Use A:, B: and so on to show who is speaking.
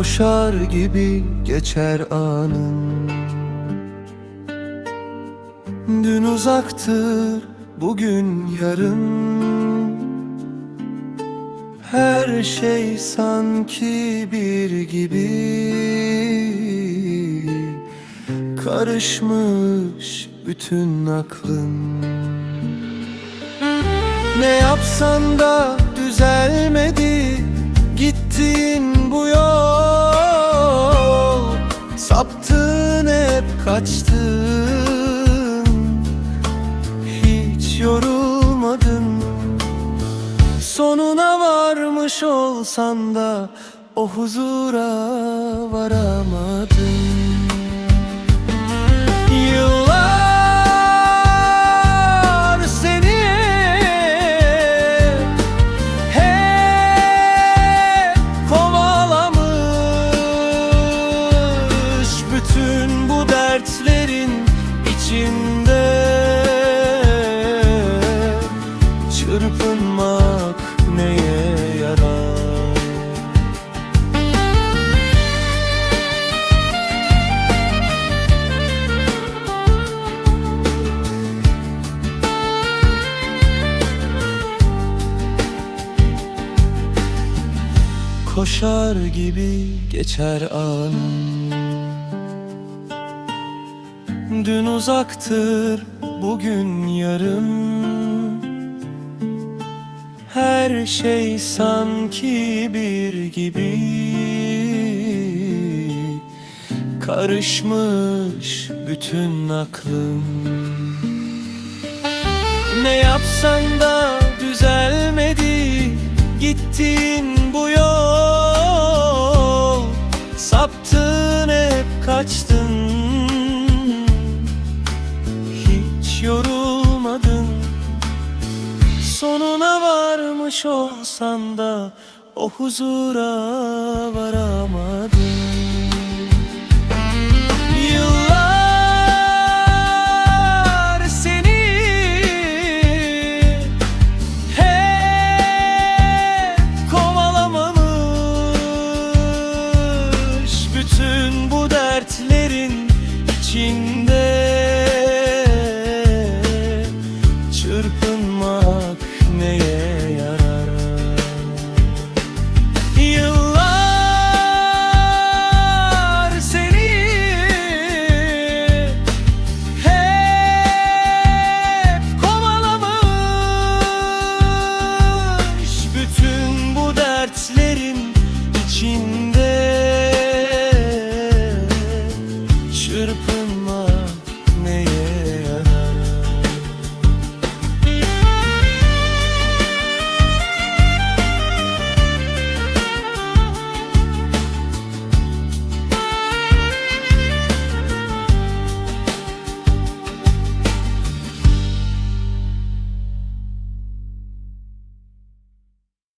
A: Koşar gibi geçer anın. Dün uzaktır bugün yarın. Her şey sanki bir gibi. Karışmış bütün aklın. Ne yapsan da düzelmedi Gittiğin bu yol Saptın hep kaçtın. Hiç yorulmadın. Sonuna varmış olsan da O huzura varamadın Çırpınmak neye yarar? Koşar gibi geçer an. Dün uzaktır bugün yarın Her şey sanki bir gibi. Karışmış bütün aklım. Ne yapsan da düzelmedi Gittiğin bu yol. Saptın hep kaçtın. Hiç yorulmadın. Sonuna varmış olsan da O huzura varamadın Let's